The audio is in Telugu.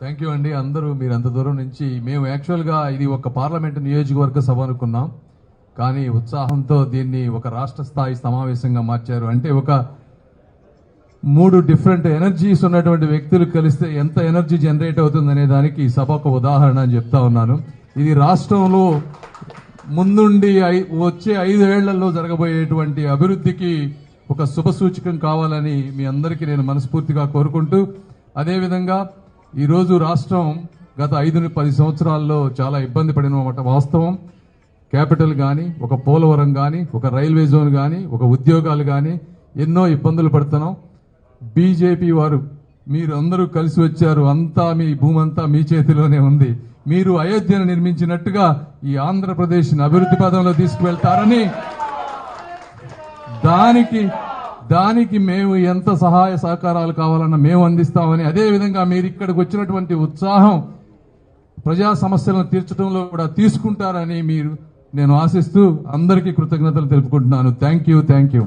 థ్యాంక్ యూ అండి అందరూ మీరు అంత దూరం నుంచి మేము యాక్చువల్గా ఇది ఒక పార్లమెంట్ నియోజకవర్గ సభ అనుకున్నాం. కానీ ఉత్సాహంతో దీన్ని ఒక రాష్ట్ర స్థాయి సమావేశంగా మార్చారు. అంటే ఒక మూడు డిఫరెంట్ ఎనర్జీస్ ఉన్నటువంటి వ్యక్తులు కలిస్తే ఎంత ఎనర్జీ జనరేట్ అవుతుందనే దానికి ఈ సభ ఒక ఉదాహరణ అని చెప్తా ఉన్నాను. ఇది రాష్ట్రంలో ముందుండి ఐ- వచ్చే ఐదు జరగబోయేటువంటి అభివృద్ధికి ఒక శుభ సూచకం కావాలని మీ అందరికీ నేను మనస్ఫూర్తిగా కోరుకుంటూ అదేవిధంగా ఈరోజు రాష్ట్రం గత ఐదు పది సంవత్సరాల్లో చాలా ఇబ్బంది పడిన వాస్తవం. క్యాపిటల్ కానీ ఒక పోలవరం కానీ ఒక రైల్వే జోన్ కానీ ఒక ఉద్యోగాలు కానీ ఎన్నో ఇబ్బందులు పడుతున్నాం. బీజేపీ వారు మీరు అందరూ కలిసి వచ్చారు. అంతా మీ భూమి అంతా మీ చేతిలోనే ఉంది. మీరు అయోధ్యను నిర్మించినట్టుగా ఈ ఆంధ్రప్రదేశ్ని అభివృద్ధి పదంలో తీసుకువెళ్తారని దానికి దానికి మేము ఎంత సహాయ సహకారాలు కావాలన్నా మేము అందిస్తామని అదే విధంగా మీరు ఇక్కడికి వచ్చినటువంటి ఉత్సాహం ప్రజా సమస్యలను తీర్చడంలో కూడా తీసుకుంటారని మీరు నేను ఆశిస్తూ అందరికీ కృతజ్ఞతలు తెలుపుకుంటున్నాను. Thank you thank you.